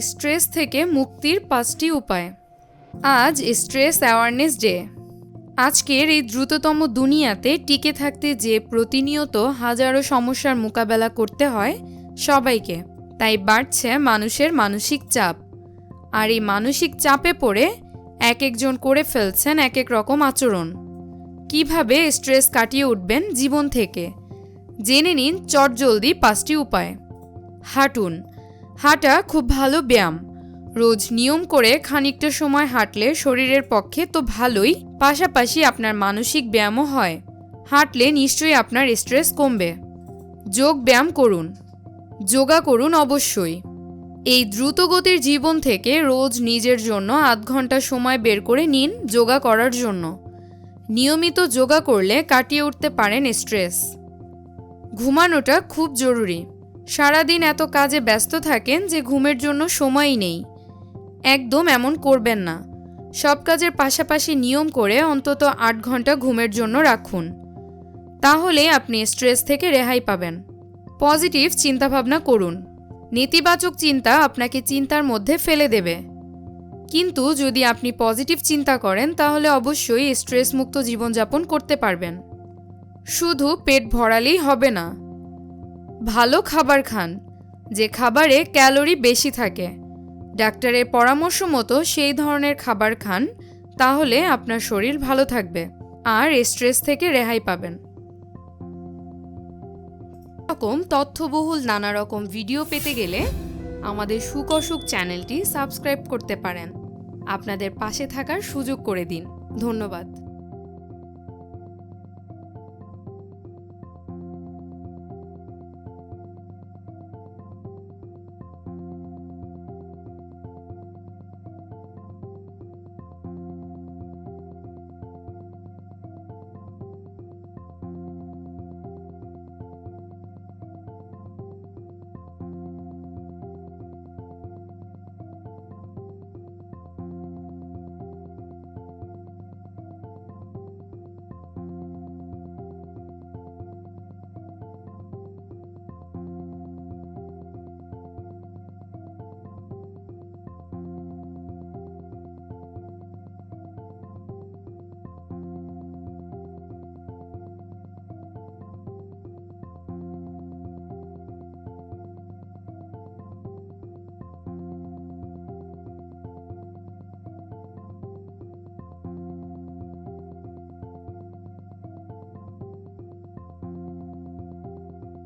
Stress থেকে মুক্তির পাঁচটি উপায়। আজ স্ট্রেস অ্যাওয়ারনেস ডে। আজকের এই দ্রুততম দুনিয়াতে টিকে থাকতে যে প্রতিনিয়ত হাজারো সমস্যার মোকাবেলা করতে হয় সবাইকে, তাই বাড়ছে মানুষের মানসিক চাপ। আর এই মানসিক চাপে পড়ে এক একজন করে ফেলছেন এক এক রকম আচরণ। কীভাবে স্ট্রেস কাটিয়ে উঠবেন জীবন থেকে? জেনে নিন চটজলদি পাঁচটি উপায়। হাঁটুন হাঁটা খুব ভালো ব্যায়াম। রোজ নিয়ম করে খানিকটা সময় হাঁটলে শরীরের পক্ষে তো ভালোই, পাশাপাশি আপনার মানসিক ব্যায়ামও হয়। হাঁটলে নিশ্চয়ই আপনার স্ট্রেস কমবে। যোগ ব্যায়াম করুন। যোগা করুন অবশ্যই। এই দ্রুতগতির জীবন থেকে রোজ নিজের জন্য আধ ঘণ্টা সময় বের করে নিন যোগা করার জন্য। নিয়মিত যোগা করলে কাটিয়ে উঠতে পারেন স্ট্রেস। ঘুমানোটা খুব জরুরি। সারাদিন এত কাজে ব্যস্ত থাকেন যে ঘুমের জন্য সময়ই নেই। একদম এমন করবেন না। সব কাজের পাশাপাশি নিয়ম করে অন্তত আট ঘণ্টা ঘুমের জন্য রাখুন। তাহলে আপনি স্ট্রেস থেকে রেহাই পাবেন। পজিটিভ চিন্তাভাবনা করুন। নেতিবাচক চিন্তা আপনাকে চিন্তার মধ্যে ফেলে দেবে। কিন্তু যদি আপনি পজিটিভ চিন্তা করেন, তাহলে অবশ্যই স্ট্রেস মুক্ত জীবনযাপন করতে পারবেন। শুধু পেট ভরালেই হবে না। ভালো খাবার খান, যে খাবারে ক্যালোরি বেশি থাকে। ডাক্তারের পরামর্শ মতো সেই ধরনের খাবার খান, তাহলে আপনার শরীর ভালো থাকবে আর স্ট্রেস থেকে রেহাই পাবেন। রকম তথ্যবহুল নানা রকম ভিডিও পেতে গেলে আমাদের সুখ অসুখ চ্যানেলটি সাবস্ক্রাইব করতে পারেন। আপনাদের পাশে থাকার সুযোগ করে দিন। ধন্যবাদ।